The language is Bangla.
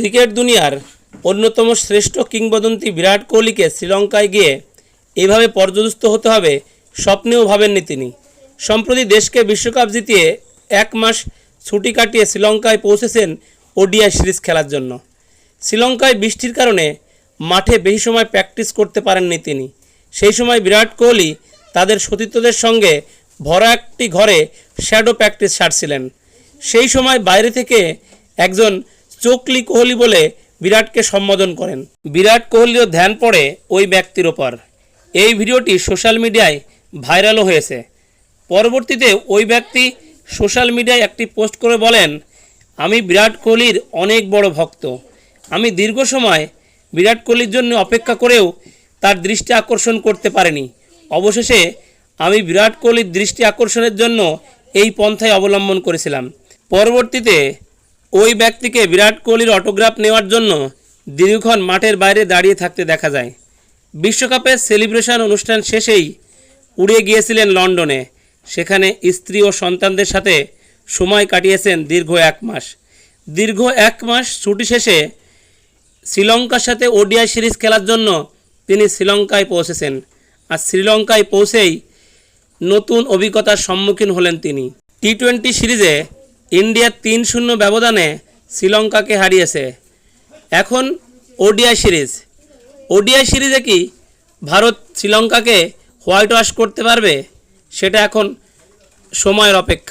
ক্রিকেট দুনিয়ার অন্যতম শ্রেষ্ঠ কিংবদন্তি বিরাট কোহলিকে শ্রীলঙ্কায় গিয়ে এভাবে পর্যদস্ত হতে হবে স্বপ্নেও ভাবেননি তিনি। সম্প্রতি দেশকে বিশ্বকাপ জিতিয়ে এক মাস ছুটি কাটিয়ে শ্রীলঙ্কায় পৌঁছেছেন ওডিআই সিরিজ খেলার জন্য। শ্রীলঙ্কায় বৃষ্টির কারণে মাঠে বেশি সময় প্র্যাকটিস করতে পারেননি তিনি। সেই সময় বিরাট কোহলি তাদের সতীর্থদের সঙ্গে ভরা একটি ঘরে শ্যাডো প্র্যাকটিস সারছিলেন। সেই সময় বাইরে থেকে একজন চোকলি কোহলি বলে বিরাটকে সম্বোধন করেন। বিরাট কোহলিও ধ্যান পড়ে ওই ব্যক্তির ওপর। এই ভিডিওটি সোশ্যাল মিডিয়ায় ভাইরালও হয়েছে। পরবর্তীতে ওই ব্যক্তি সোশ্যাল মিডিয়ায় একটি পোস্ট করে বলেন, আমি বিরাট কোহলির অনেক বড় ভক্ত। আমি দীর্ঘ সময় বিরাট কোহলির জন্য অপেক্ষা করেও তার দৃষ্টি আকর্ষণ করতে পারিনি। অবশেষে আমি বিরাট কোহলির দৃষ্টি আকর্ষণের জন্য এই পন্থায় অবলম্বন করেছিলাম। পরবর্তীতে ওই ব্যক্তিকে বিরাট কোহলির অটোগ্রাফ নেওয়ার জন্য দীর্ঘক্ষণ মাঠের বাইরে দাঁড়িয়ে থাকতে দেখা যায়। বিশ্বকাপের সেলিব্রেশন অনুষ্ঠান শেষেই উড়ে গিয়েছিলেন লন্ডনে। সেখানে স্ত্রী ও সন্তানদের সাথে সময় কাটিয়েছেন দীর্ঘ এক মাস। দীর্ঘ এক মাস ছুটি শেষে শ্রীলঙ্কার সাথে ওডিআই সিরিজ খেলার জন্য তিনি শ্রীলঙ্কায় পৌঁছেছেন। আর শ্রীলঙ্কায় পৌঁছেই নতুন অভিজ্ঞতার সম্মুখীন হলেন তিনি। টি টোয়েন্টি সিরিজে ইন্ডিয়া তিন শূন্য ব্যবধানে শ্রীলঙ্কাকে হারিয়েছে। এখন ওডিয়া সিরিজ। ওডিআই সিরিজে কি ভারত শ্রীলঙ্কাকে হোয়াইট ওয়াশ করতে পারবে? সেটা এখন সময়ের অপেক্ষা।